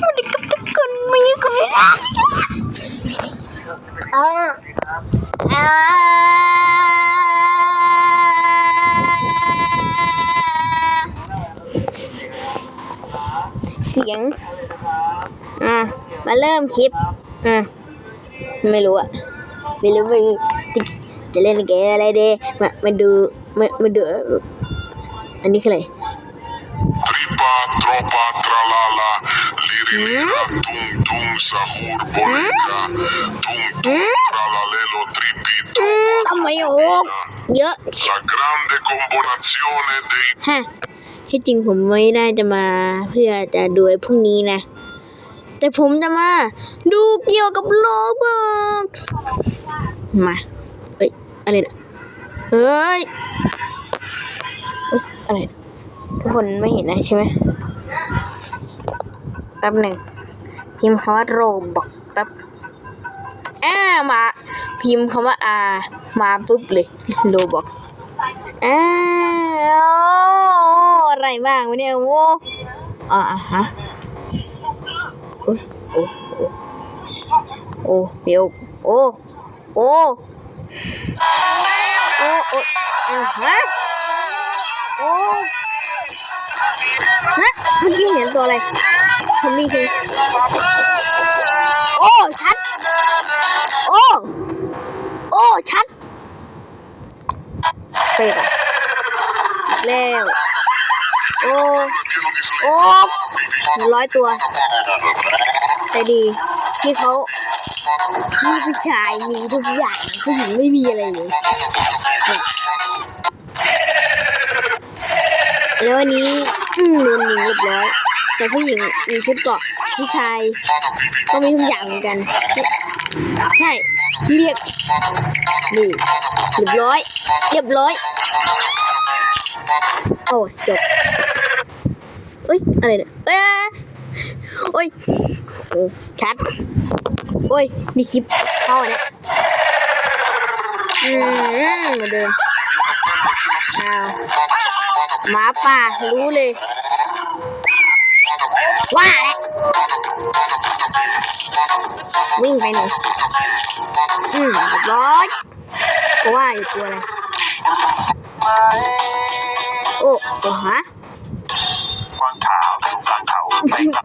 สวัสดีครับทุกคนมาอยู่กับเราเออเอเสียง อะ มาเริ่มคลิป อะ ไม่รู้อะไม่รู้ไม่รู้จะจะเล่นเกมอะไรดีมา มาดู มา มาดู อันนี้คืออะไร Tripa, tropa, tralala, lirilira, tung tung, sahur, bolita, tung tung, tralalelo, tripi, อืม tropa, ทำไมโอ้เยอะ la grande combinazione dei ฮะที่จริงผมไม่ได้จะมาเพื่อจะดูไอ้พรุ่งนี้นะ แต่ผมจะมาดูเกี่ยวกับโลบ็อกมาเอ้ยอะไรนะเฮ้ยเอ้ยอะไรนะ ทุกคนไม่เห็นนะใช่ไหมแป๊บหนึ่งพิมพ์คำว่าโรบอกแป๊บอ่ามา พิมพ์คำว่าอามาปุ๊บเลยโรบอกอ้าอะไรบ้างวะเนี่ยโว้อ่าฮะโอ้โอ้โอ้เปียวโอ้โอ้โอ้โอ้ฮะ ฮะเมื่อกี้เห็นตัวอะไรทอมมี่คือโอ้ ชัด โอ้ โอ้ ชัดเฟกอะแล้วโอ้ โอ้หนึ่งร้อยตัว แต่ดีที่เขาที่ผู้ชายมีทุกอย่างผู้หญิงไม่มีอะไรเลยเนี่ยแล้ววันนี้ อืมโดนหนีเรียบร้อย แต่ผู้หญิงมีชุดเกาะผู้ชายก็มีทุกอย่างเหมือนกัน ใช่ เรียกนี่เรียบร้อย เรียบร้อย โอ้จบเอ้ย อะไรเนี่ยเอ้ยโอ้ยชัด โอ้ย มีคลิปเข้าอันเนี้ยอืมเหมือนเดิมอ้าว หมาป่ารู้เลย ว่าแล้ววิ่งไปไหนอืมเรียบร้อยก็ว่าอยู่ตัวอะไรโอ้โอ้ฮะกวางขาวอยู่กลางเขาไปกับ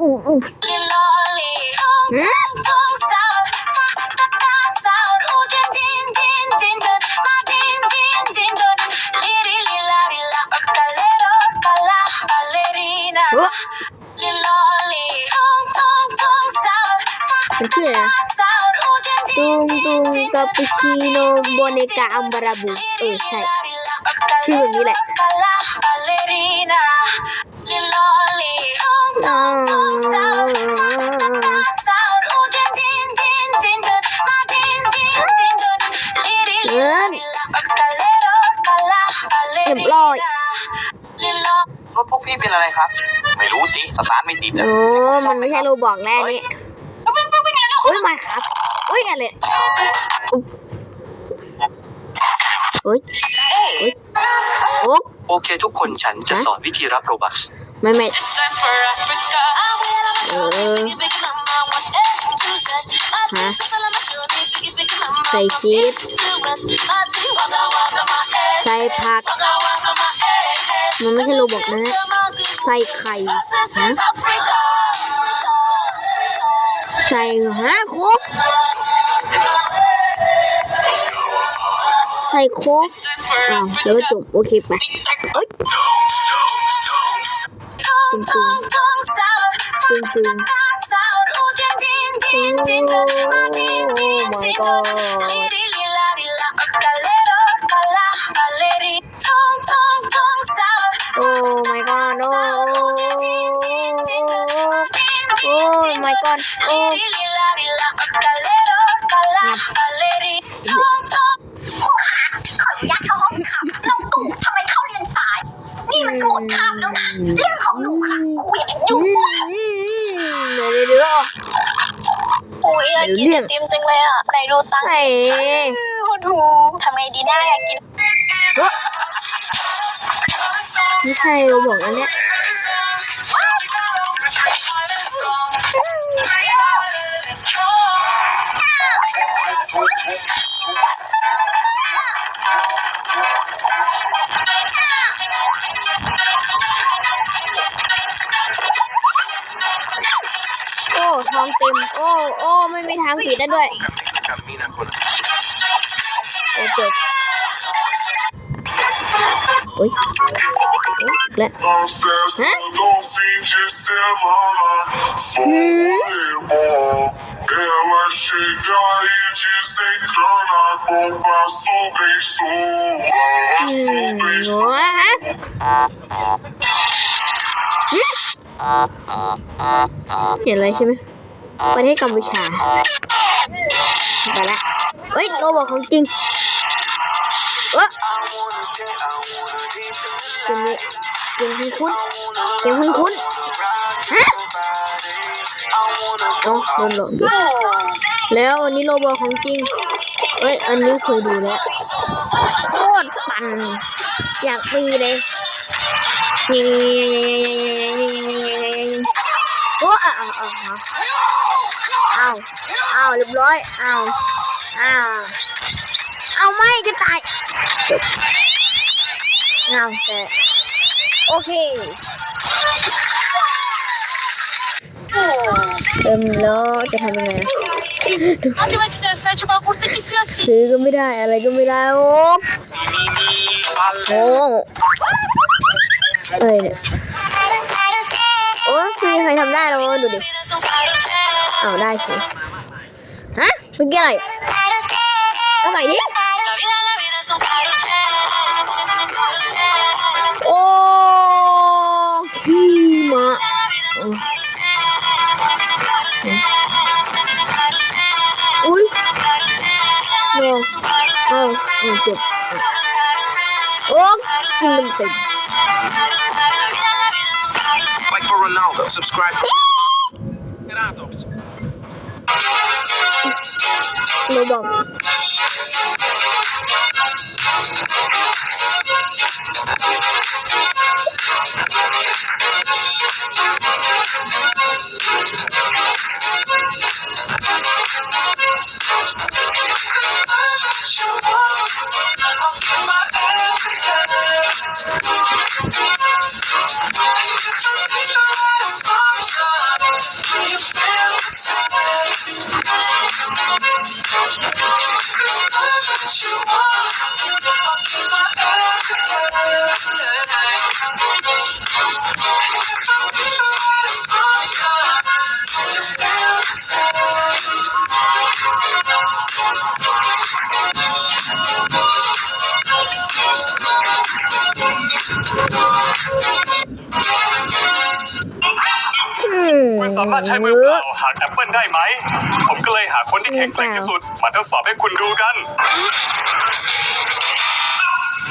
คาปูชิโนโบเนกาอัมบาราบูเออใช่ชื่อแบบนี้แหละเงินเรียบร้อยรถพวกพี่เป็นอะไรครับ ไม่รู้สิ สตาร์ทไม่ติดอ๋อมันไม่ใช่โรบอกแน่นี่ โอ้ยมาครับ อ้ยอะไรอุ๊บโอ้ยโอ้ยโอ้โอเคทุกคนฉันจะสอนวิธีรับโรบัคไม่ไม่ It's time for Africa. เออฮะใส่ชีสใส่ผัก มันไม่ใช่โรบอกนะฮะใส่ไข่ฮะ ใส่ฮะโคกใส่โคก It's time for อ้าวแล้วก็จบ โอเคไปเอ้ยตึงตึงตึงตึงโอ้ my god โอ้โอ้ my god โอ้ากกินไอติมจังเลยอะไหนดูตังค์ไอ้โอ้โหทำไงดีน่าอยากกินไม่ใช่โรบอกอันเนี้ย โอ้โอ้ไม่มีทางผิดได้ด้วยกับมีนาคตโอ้เจ็บโอ้ยโอ๊ยและฮะอืมหัวฮะหึเห็นอะไรใช่ไหม ประเทศกัมพูชาไปละเฮ้ยโรบอกของจริงเออเกมนี้เกมคุ้นคุ้นเกมคุ้นคุ้นฮะเอาโดนหลอกแล้วอันนี้โรบอของจริงเอ้ยอันนี้เคยดูแล้วโคตรปั่นอยากปีเลยโอ้เอาเอาเอาเอาเอาเรียบร้อยเอาเอาเอาไม่จะตายจบเอาแต่โอเคเติมแล้วจะทำยังไงอะ Hadi vakit sence Bagurt'taki siyasi ซื้อก็ไม่ได้อะไรก็ไม่ได้โอ้โหเอ้ยเนี่ยโอ้ไม่มีใครทำได้แล้วดูดิ เอาได้สิฮะเมื่อกี้อะไรเอาใหม่ดิโอ้ขี้มาอุ้ยโนเอาเอาเจ็บโอ้กินมันเต็ม Like for Ronaldo subscribe to โนบามารถใช้มือเปล่าหากแอปเปิลได้ไหม ผมก็เลยหาคนที่แข็งแกร่งที่สุด มาทดสอบให้คุณดูกัน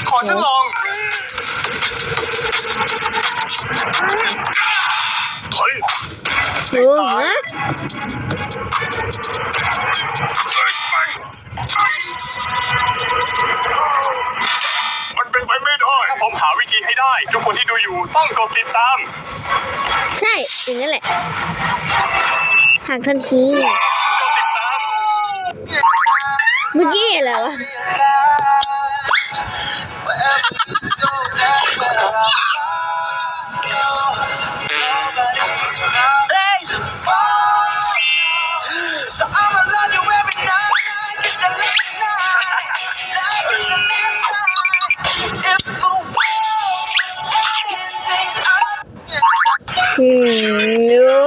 ขอฉันลองเฮ้ยโอ้ฮะมันเป็นไปไม่ได้ถ้าผมหาวิธีให้ได้ ทุกคนที่ดูอยู่ต้องกดติดตามใช่ อย่างนั้นแหละหักทันทีกดติดตามเมื่อกี้อะไรวะ มโอ้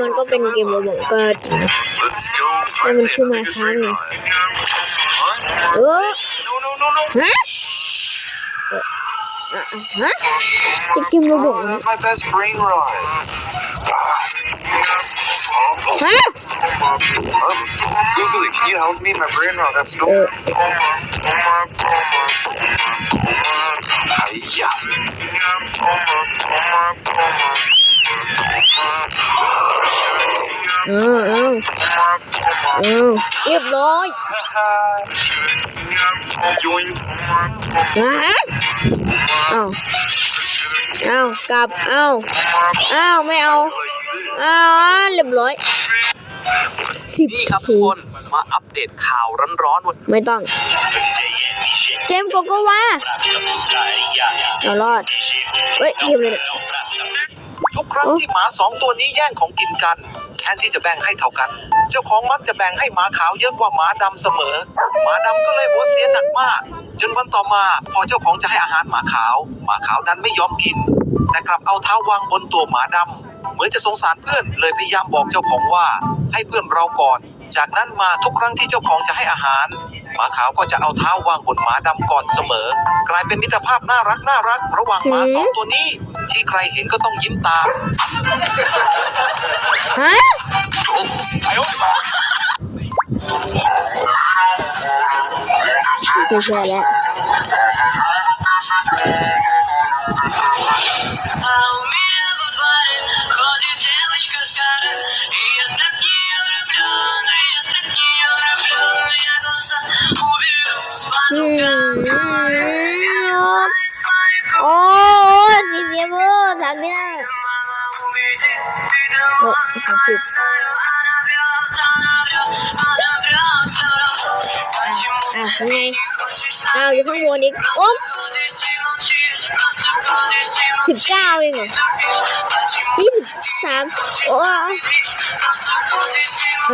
มันก็เป็นเกมโรบอกก็จริง Let's go แต่มันคือมาค้างไงเออ No no no no ฮะเอ่ออ่ะฮะเป็นเกมโรบอกนะ That's my best brain ride ฮะ Googly can you help me my brain rot that's เอ no อ เออเออเออเรียบร้อย Yoink ฮะเอาเอากลับเอาเอาไม่เอาเอาเรียบร้อยสิบนี่ครับทุกคนมาอัปเดตข่าวร้อนๆวันไม่ต้อง เกมโกโกวาเรารอดเฮ้ยเกมเลยเนี่ยทุกครั้งที่หมาสองตัวนี้แย่งของกินกันแฮ นที่จะแบ่งให้เท่ากัน เจ้าของมักจะแบ่งให้หมาขาวเยอะกว่าหมาดำเสมอ หมาดำก็เลยหัวเสียหนักมาก จนวันต่อมาพอเจ้าของจะให้อาหารหมาขาว หมาขาวนั้นไม่ยอมกิน แต่กลับเอาเท้าวางบนตัวหมาดำเหมือนจะสงสารเพื่อนเลยพยายามบอกเจ้าของว่า ให้เพื่อนเราก่อน จากนั้นมาทุกครั้งที่เจ้าของจะให้อาหาร หมาขาวก็จะเอาเท้าวางบนหมาดำก่อนเสมอ กลายเป็นมิตรภาพน่ารักน่ารัก ระหว่างหมาสองตัวนี้ ที่ใครเห็นก็ต้องยิ้มตาม ฮะไม่ใช่แล้ว สามสิบอะยังไงอ้าวอยู่ข้างบนอีกโอ๊บสิบเก้าเองเหรอยี่สิบสามโอ้อะไร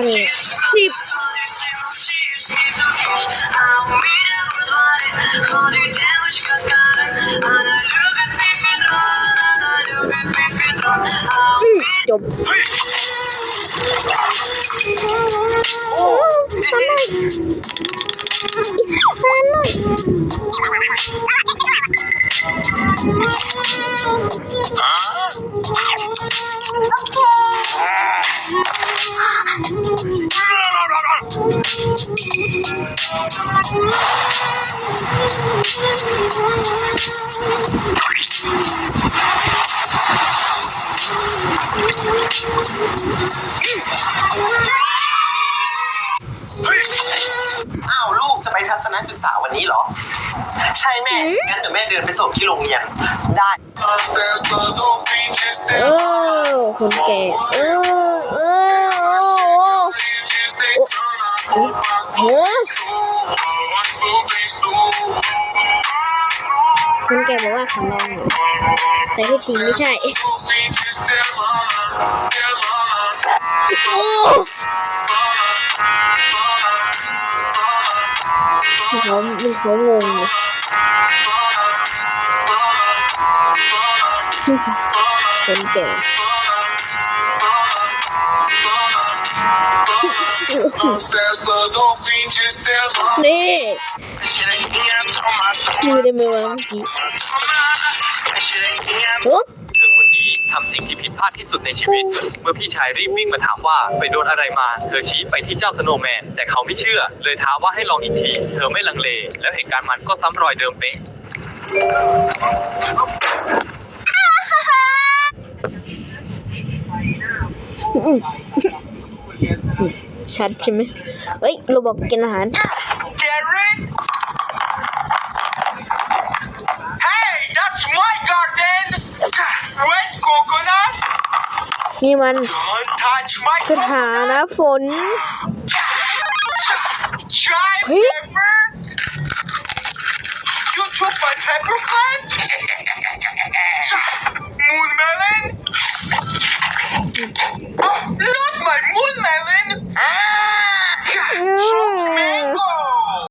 เนี่ยสิบอืมจบ โอ้ จะไปทัศนศึกษาวันนี้เหรอ ใช่แม่ งั้นเดี๋ยวแม่เดินไปส่งที่โรงเรียน ได้ เออคนแก่เออเออโอ้โหคนแก่บอกว่าขอลองหน่อยแต่ที่จริงไม่ใช่โอ้ เขามันเขางงเลยค ทำสิ่งที่ผิดพลาดที่สุดในชีวิต เมื่อพี่ชายรีบวิ่งมาถามว่าไปโดนอะไรมา เธอชี้ไปที่เจ้าสโนว์แมน แต่เขาไม่เชื่อ เลยท้าว่าให้ลองอีกที เธอไม่ลังเล แล้วเหตุการณ์มันก็ซ้ำรอยเดิมเป๊ะชัดใช่ไหมเฮ้ยเราบอกกินอาหาร นี่มัน Don't touch my สถานะฝน